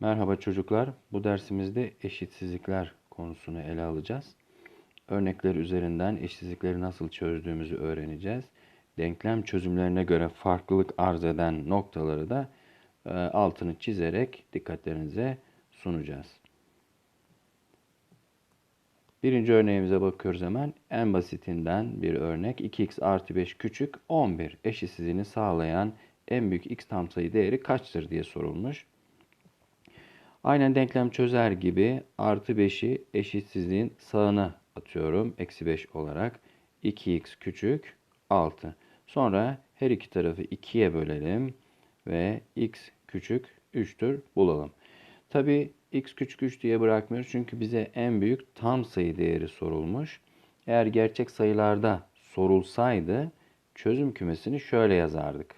Merhaba çocuklar. Bu dersimizde eşitsizlikler konusunu ele alacağız. Örnekler üzerinden eşitsizlikleri nasıl çözdüğümüzü öğreneceğiz. Denklem çözümlerine göre farklılık arz eden noktaları da e, altını çizerek dikkatlerinize sunacağız. Birinci örneğimize bakıyoruz hemen. En basitinden bir örnek. 2x artı 5 küçük 11 eşitsizliğini sağlayan en büyük x tam sayı değeri kaçtır diye sorulmuş. Aynen denklem çözer gibi artı 5'i eşitsizliğin sağına atıyorum. Eksi 5 olarak. 2x küçük 6. Sonra her iki tarafı 2'ye bölelim. Ve x küçük 3'tür bulalım. Tabi x küçük 3 diye bırakmıyoruz. Çünkü bize en büyük tam sayı değeri sorulmuş. Eğer gerçek sayılarda sorulsaydı çözüm kümesini şöyle yazardık.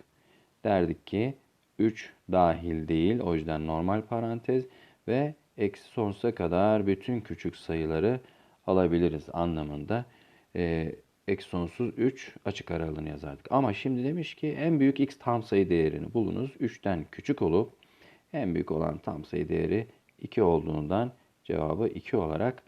Derdik ki 3 dahil değil. O yüzden normal parantez ve eksi sonsuza kadar bütün küçük sayıları alabiliriz anlamında. E, eksi sonsuz 3 açık aralığını yazardık. Ama şimdi demiş ki en büyük x tam sayı değerini bulunuz. 3'ten küçük olup en büyük olan tam sayı değeri 2 olduğundan cevabı 2 olarak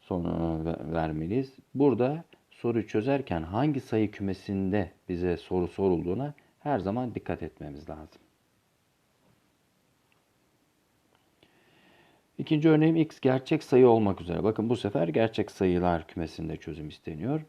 sonu vermeliyiz. Burada soruyu çözerken hangi sayı kümesinde bize soru sorulduğuna her zaman dikkat etmemiz lazım. İkinci örneğim x gerçek sayı olmak üzere. Bakın bu sefer gerçek sayılar kümesinde çözüm isteniyor.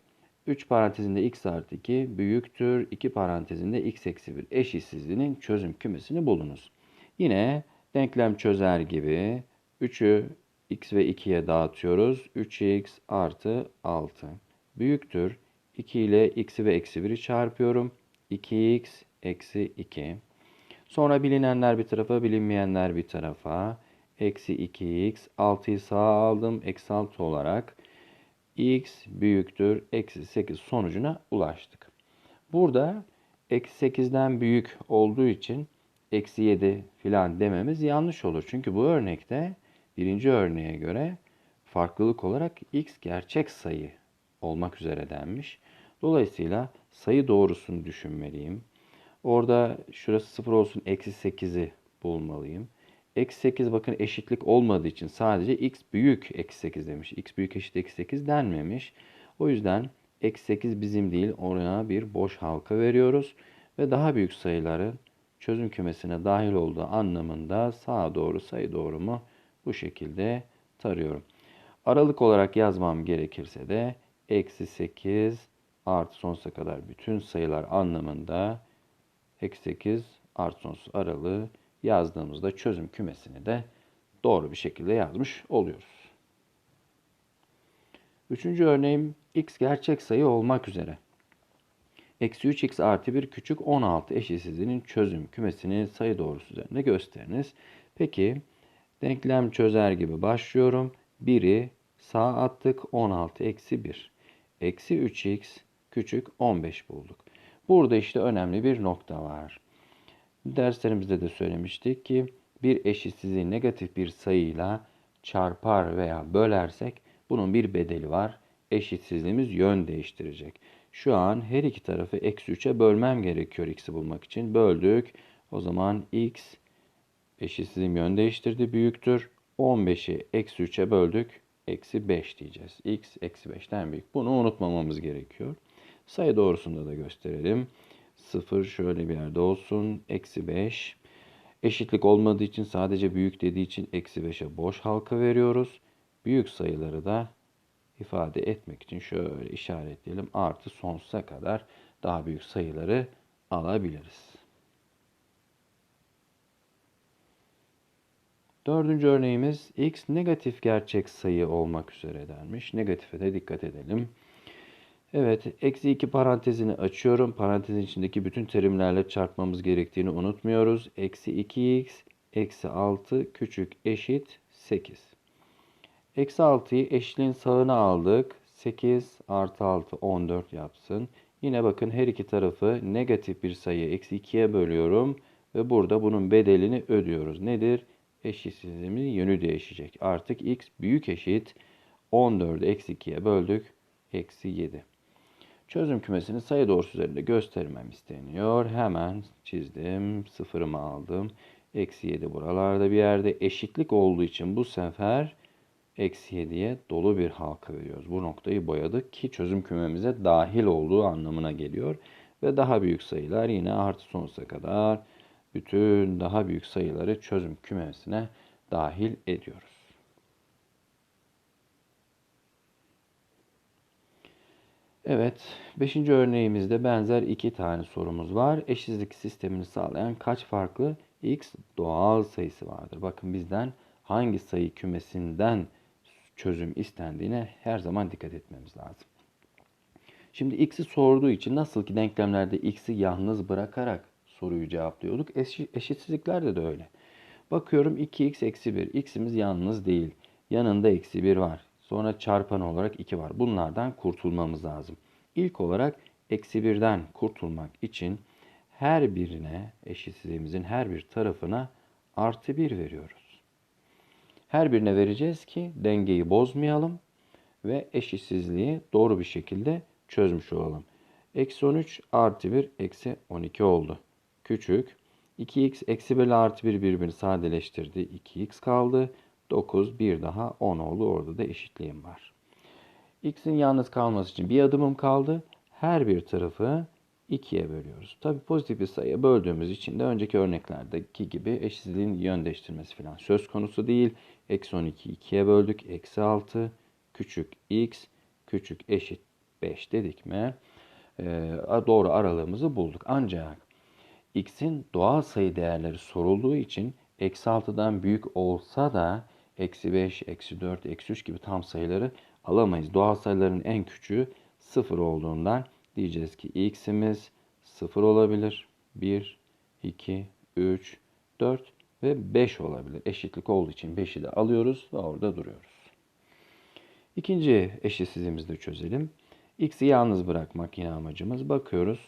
3 parantezinde x artı 2 büyüktür. 2 parantezinde x eksi 1 eşitsizliğinin çözüm kümesini bulunuz. Yine denklem çözer gibi 3'ü x ve 2'ye dağıtıyoruz. 3x artı 6 büyüktür. 2 ile x'i ve eksi 1'i çarpıyorum. 2x eksi 2. Sonra bilinenler bir tarafa, bilinmeyenler bir tarafa. Eksi 2x. 6'yı sağa aldım. Eksi 6 olarak x büyüktür. Eksi 8 sonucuna ulaştık. Burada eksi 8'den büyük olduğu için eksi 7 filan dememiz yanlış olur. Çünkü bu örnekte birinci örneğe göre farklılık olarak x gerçek sayı olmak üzere denmiş. Dolayısıyla sayı doğrusunu düşünmeliyim. Orada şurası 0 olsun eksi 8'i bulmalıyım. Eksi 8 bakın eşitlik olmadığı için sadece x büyük eksi 8 demiş. x büyük eşit eksi 8 denmemiş. O yüzden eksi 8 bizim değil oraya bir boş halka veriyoruz. Ve daha büyük sayıların çözüm kümesine dahil olduğu anlamında sağa doğru sayı doğrumu bu şekilde tarıyorum. Aralık olarak yazmam gerekirse de eksi 8 artı sonsuza kadar bütün sayılar anlamında eksi 8 artı sonsuz aralığı yazdığımızda çözüm kümesini de doğru bir şekilde yazmış oluyoruz. Üçüncü örneğim x gerçek sayı olmak üzere. Eksi 3x artı 1 küçük 16 eşitsizliğinin çözüm kümesini sayı doğrusu üzerinde gösteriniz. Peki denklem çözer gibi başlıyorum. 1'i sağ attık 16 eksi 1. Eksi 3x küçük 15 bulduk. Burada işte önemli bir nokta var. Derslerimizde de söylemiştik ki bir eşitsizliği negatif bir sayıyla çarpar veya bölersek bunun bir bedeli var. Eşitsizliğimiz yön değiştirecek. Şu an her iki tarafı eksi 3'e bölmem gerekiyor x'i bulmak için. Böldük. O zaman x eşitsizliğim yön değiştirdi büyüktür. 15'i eksi 3'e böldük. Eksi 5 diyeceğiz. x eksi 5'ten büyük. Bunu unutmamamız gerekiyor. Sayı doğrusunda da gösterelim. 0 şöyle bir yerde olsun. Eksi 5. Eşitlik olmadığı için sadece büyük dediği için eksi 5'e boş halka veriyoruz. Büyük sayıları da ifade etmek için şöyle işaretleyelim. Artı sonsuza kadar daha büyük sayıları alabiliriz. Dördüncü örneğimiz x negatif gerçek sayı olmak üzere denmiş. Negatife de dikkat edelim. Evet, eksi 2 parantezini açıyorum. Parantezin içindeki bütün terimlerle çarpmamız gerektiğini unutmuyoruz. Eksi 2x, eksi 6 küçük eşit 8. Eksi 6'yı eşliğin sağına aldık. 8 artı 6 14 yapsın. Yine bakın her iki tarafı negatif bir sayı eksi 2'ye bölüyorum. Ve burada bunun bedelini ödüyoruz. Nedir? Eşitsizliğimin yönü değişecek. Artık x büyük eşit 14'ü eksi 2'ye böldük. Eksi 7. Çözüm kümesini sayı doğrusu üzerinde göstermem isteniyor. Hemen çizdim. Sıfırımı aldım. Eksi 7 buralarda bir yerde. Eşitlik olduğu için bu sefer eksi 7'ye dolu bir halka veriyoruz. Bu noktayı boyadık ki çözüm kümemize dahil olduğu anlamına geliyor. Ve daha büyük sayılar yine artı sonsuza kadar bütün daha büyük sayıları çözüm kümesine dahil ediyoruz. Evet, beşinci örneğimizde benzer iki tane sorumuz var. Eşitsizlik sistemini sağlayan kaç farklı x doğal sayısı vardır? Bakın bizden hangi sayı kümesinden çözüm istendiğine her zaman dikkat etmemiz lazım. Şimdi x'i sorduğu için nasıl ki denklemlerde x'i yalnız bırakarak soruyu cevaplıyorduk. Eşitsizliklerde de öyle. Bakıyorum 2x eksi 1. x'imiz yalnız değil. Yanında eksi 1 var. Sonra çarpan olarak 2 var. Bunlardan kurtulmamız lazım. İlk olarak eksi 1'den kurtulmak için her birine eşitsizliğimizin her bir tarafına artı 1 veriyoruz. Her birine vereceğiz ki dengeyi bozmayalım ve eşitsizliği doğru bir şekilde çözmüş olalım. Eksi 13 artı 1 eksi 12 oldu. Küçük. 2x eksi 1 ile artı 1 birbirini sadeleştirdi. 2x kaldı. 9 bir daha 10 oldu. Orada da eşitliğim var. X'in yalnız kalması için bir adımım kaldı. Her bir tarafı 2'ye bölüyoruz. Tabi pozitif bir sayıya böldüğümüz için de önceki örneklerdeki gibi eşitsizliğin yön değiştirmesi falan söz konusu değil. Eksi 12 2'ye böldük. Eksi 6 küçük x küçük eşit 5 dedik mi? Ee, doğru aralığımızı bulduk. Ancak x'in doğal sayı değerleri sorulduğu için eksi 6'dan büyük olsa da eksi 5, eksi 4, eksi 3 gibi tam sayıları alamayız. Doğal sayıların en küçüğü 0 olduğundan diyeceğiz ki x'imiz 0 olabilir. 1, 2, 3, 4 ve 5 olabilir. Eşitlik olduğu için 5'i de alıyoruz ve orada duruyoruz. İkinci eşitsizliğimizi de çözelim. X'i yalnız bırakmak yine amacımız. Bakıyoruz.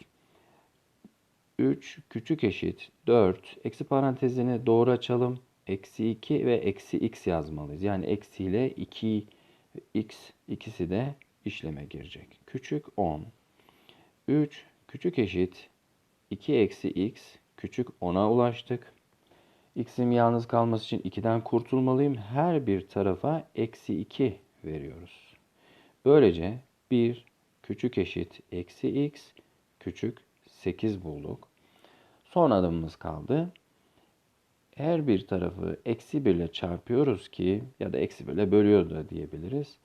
3 küçük eşit 4 eksi parantezini doğru açalım. Eksi 2 ve eksi x yazmalıyız. Yani eksi ile 2 x ikisi de işleme girecek. Küçük 10. 3 küçük eşit 2 eksi x küçük 10'a ulaştık. x'im yalnız kalması için 2'den kurtulmalıyım. Her bir tarafa eksi 2 veriyoruz. Böylece 1 küçük eşit eksi x küçük 8 bulduk. Son adımımız kaldı. Her bir tarafı eksi 1 ile çarpıyoruz ki ya da eksi 1 ile bölüyor da diyebiliriz.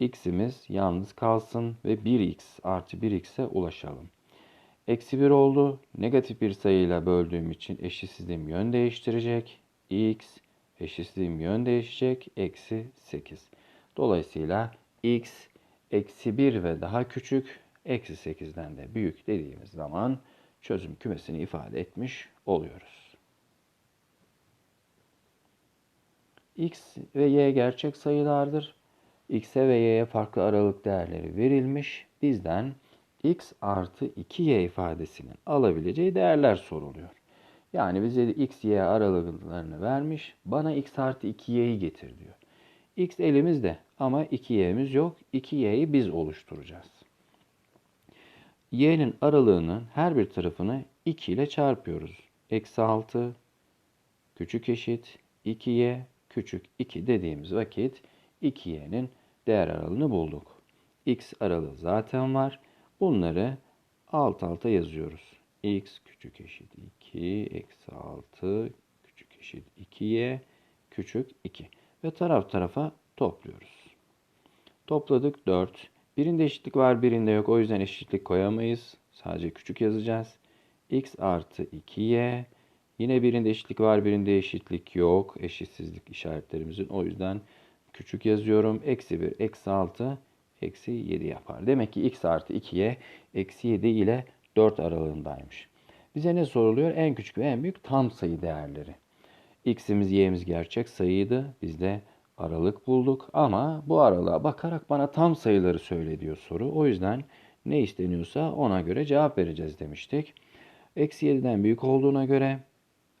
x'imiz yalnız kalsın ve 1x artı 1x'e ulaşalım. Eksi 1 oldu. Negatif bir sayıyla böldüğüm için eşitsizliğim yön değiştirecek. x eşitsizliğim yön değişecek. Eksi 8. Dolayısıyla x eksi 1 ve daha küçük eksi 8'den de büyük dediğimiz zaman çözüm kümesini ifade etmiş oluyoruz. X ve y gerçek sayılardır. x'e ve y'ye farklı aralık değerleri verilmiş. Bizden x artı 2y ifadesinin alabileceği değerler soruluyor. Yani bize x, y aralıklarını vermiş. Bana x artı 2y'yi getir diyor. x elimizde ama 2y'miz yok. 2y'yi biz oluşturacağız y'nin aralığının her bir tarafını 2 ile çarpıyoruz. Eksi 6 küçük eşit 2y küçük 2 dediğimiz vakit 2y'nin değer aralığını bulduk. x aralığı zaten var. Bunları alt alta yazıyoruz. x küçük eşit 2 eksi 6 küçük eşit 2y küçük 2 ve taraf tarafa topluyoruz. Topladık 4 Birinde eşitlik var, birinde yok. O yüzden eşitlik koyamayız. Sadece küçük yazacağız. x artı 2y. Yine birinde eşitlik var, birinde eşitlik yok. Eşitsizlik işaretlerimizin. O yüzden küçük yazıyorum. Eksi 1, eksi 6, eksi 7 yapar. Demek ki x artı 2y eksi 7 ile 4 aralığındaymış. Bize ne soruluyor? En küçük ve en büyük tam sayı değerleri. x'imiz, y'imiz gerçek sayıydı. Bizde aralık bulduk ama bu aralığa bakarak bana tam sayıları söyle diyor soru. O yüzden ne isteniyorsa ona göre cevap vereceğiz demiştik. Eksi 7'den büyük olduğuna göre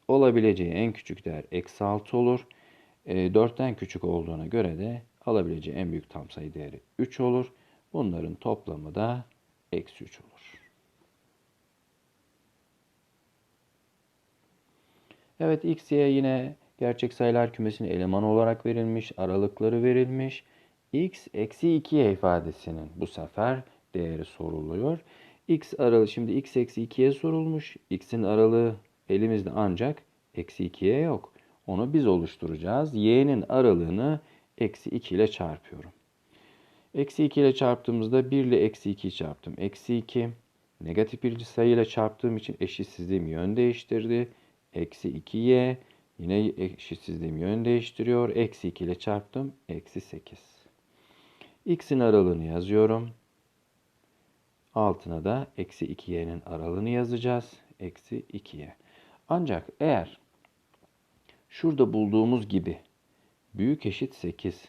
olabileceği en küçük değer eksi 6 olur. E, 4'ten küçük olduğuna göre de alabileceği en büyük tam sayı değeri 3 olur. Bunların toplamı da eksi 3 olur. Evet x, y yine gerçek sayılar kümesinin elemanı olarak verilmiş. Aralıkları verilmiş. x eksi 2y ifadesinin bu sefer değeri soruluyor. x aralığı şimdi x eksi 2'ye sorulmuş. x'in aralığı elimizde ancak eksi 2'ye yok. Onu biz oluşturacağız. y'nin aralığını eksi 2 ile çarpıyorum. Eksi 2 ile çarptığımızda 1 ile eksi 2'yi çarptım. Eksi 2 negatif bir sayıyla çarptığım için eşitsizliğim yön değiştirdi. Eksi 2y yine eşitsizliğim yön değiştiriyor. Eksi 2 ile çarptım. Eksi 8. x'in aralığını yazıyorum. Altına da eksi 2y'nin aralığını yazacağız. Eksi 2y. Ancak eğer şurada bulduğumuz gibi büyük eşit 8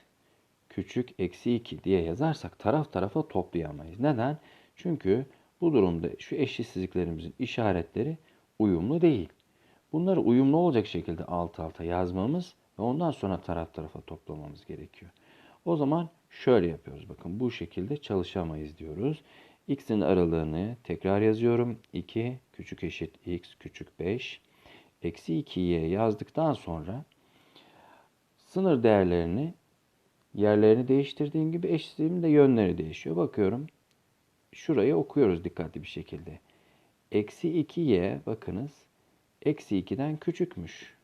küçük eksi 2 diye yazarsak taraf tarafa toplayamayız. Neden? Çünkü bu durumda şu eşitsizliklerimizin işaretleri uyumlu değil. Bunları uyumlu olacak şekilde alt alta yazmamız ve ondan sonra taraf tarafa toplamamız gerekiyor. O zaman şöyle yapıyoruz. Bakın bu şekilde çalışamayız diyoruz. X'in aralığını tekrar yazıyorum. 2 küçük eşit x küçük 5. Eksi 2'ye yazdıktan sonra sınır değerlerini yerlerini değiştirdiğim gibi eşitliğimin de yönleri değişiyor. Bakıyorum. Şurayı okuyoruz dikkatli bir şekilde. Eksi 2y bakınız. Eksi 2'den küçükmüş.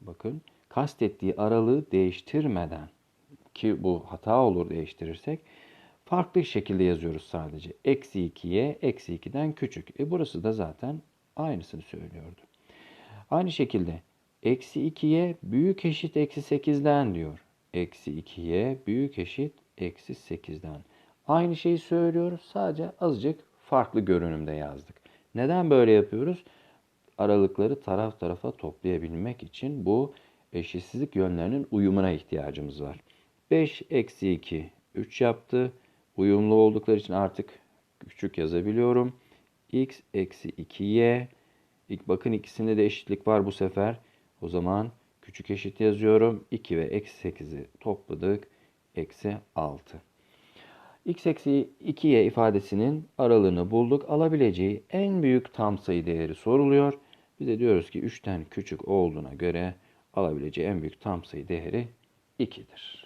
Bakın kastettiği aralığı değiştirmeden ki bu hata olur değiştirirsek farklı şekilde yazıyoruz sadece. Eksi 2y eksi 2'den küçük. E burası da zaten aynısını söylüyordu. Aynı şekilde eksi 2y büyük eşit eksi 8'den diyor. Eksi 2y büyük eşit eksi 8'den. Aynı şeyi söylüyoruz sadece azıcık farklı görünümde yazdık. Neden böyle yapıyoruz? Aralıkları taraf tarafa toplayabilmek için bu eşitsizlik yönlerinin uyumuna ihtiyacımız var. 5 eksi 2 3 yaptı. Uyumlu oldukları için artık küçük yazabiliyorum. x eksi 2y. İlk bakın ikisinde de eşitlik var bu sefer. O zaman küçük eşit yazıyorum. 2 ve eksi 8'i topladık. Eksi 6. x eksi 2y ifadesinin aralığını bulduk. Alabileceği en büyük tam sayı değeri soruluyor. Biz de diyoruz ki 3'ten küçük olduğuna göre alabileceği en büyük tam sayı değeri 2'dir.